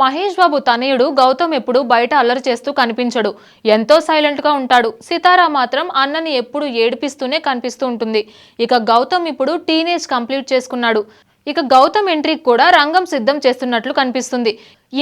మహేష్ బాబు తనయుడు గౌతమ్ ఎప్పుడు బయట అల్లరి చేస్తూ కనిపించడు. ఎంతో సైలెంట్గా ఉంటాడు. సితారా మాత్రం అన్నని ఎప్పుడు ఏడిపిస్తూనే కనిపిస్తూ ఉంటుంది. ఇక గౌతమ్ ఇప్పుడు టీనేజ్ కంప్లీట్ చేసుకున్నాడు. ఇక గౌతమ్ ఎంట్రీకి కూడా రంగం సిద్ధం చేస్తున్నట్లు కనిపిస్తుంది.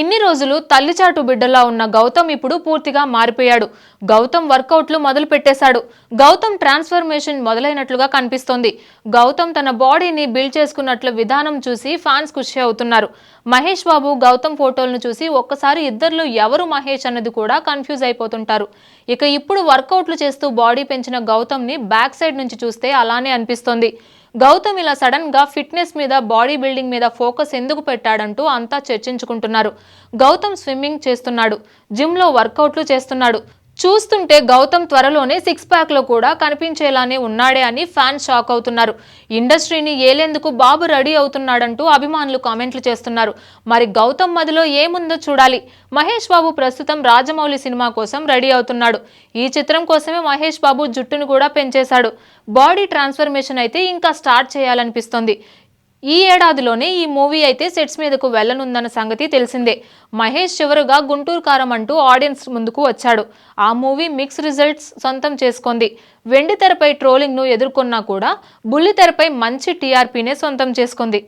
ఇన్ని రోజులు తల్లిచాటు బిడ్డలా ఉన్న గౌతమ్ ఇప్పుడు పూర్తిగా మారిపోయాడు. గౌతమ్ వర్కౌట్లు మొదలు పెట్టేశాడు గౌతమ్ ట్రాన్స్ఫర్మేషన్ మొదలైనట్లుగా కనిపిస్తోంది. గౌతమ్ తన బాడీని బిల్డ్ చేసుకున్నట్లు విధానం చూసి ఫ్యాన్స్ ఖుషి అవుతున్నారు. మహేష్ బాబు గౌతమ్ ఫోటోలను చూసి ఒక్కసారి ఇద్దరిలో ఎవరు మహేష్ అన్నది కూడా కన్ఫ్యూజ్ అయిపోతుంటారు. ఇక ఇప్పుడు వర్కౌట్లు చేస్తూ బాడీ పెంచిన గౌతమ్ని బ్యాక్ సైడ్ నుంచి చూస్తే అలానే అనిపిస్తోంది. గౌతమ్ ఇలా సడన్గా ఫిట్నెస్ మీద బాడీ బిల్డింగ్ మీద ఫోకస్ ఎందుకు పెట్టాడంటూ అంతా చర్చించుకుంటున్నారు. గౌతమ్ స్విమ్మింగ్ చేస్తున్నాడు జిమ్లో వర్కౌట్లు చేస్తున్నాడు చూస్తుంటే గౌతమ్ త్వరలోనే సిక్స్ ప్యాక్లో కూడా కనిపించేలానే ఉన్నాడే అని ఫ్యాన్స్ షాక్ అవుతున్నారు. ఇండస్ట్రీని ఏలేందుకు బాబు రెడీ అవుతున్నాడంటూ అభిమానులు కామెంట్లు చేస్తున్నారు. మరి గౌతమ్ మదిలో ఏముందో చూడాలి. మహేష్ బాబు ప్రస్తుతం రాజమౌళి సినిమా కోసం రెడీ అవుతున్నాడు. ఈ చిత్రం కోసమే మహేష్ బాబు జుట్టును కూడా పెంచేశాడు. బాడీ ట్రాన్స్ఫర్మేషన్ అయితే ఇంకా స్టార్ట్ చేయాలనిపిస్తోంది. ఈ ఏడాదిలోనే ఈ మూవీ అయితే సెట్స్ మీదకు వెళ్ళనుందన్న సంగతి తెలిసిందే. మహేష్ చివరుగా గుంటూరు కారం అంటూ ఆడియన్స్ ముందుకు వచ్చాడు. ఆ మూవీ మిక్స్ రిజల్ట్స్ సొంతం చేసుకుంది. వెండి తెరపై ట్రోలింగ్ను ఎదుర్కొన్నా కూడా బుల్లి తెరపై మంచి టీఆర్పీనే సొంతం చేసుకుంది.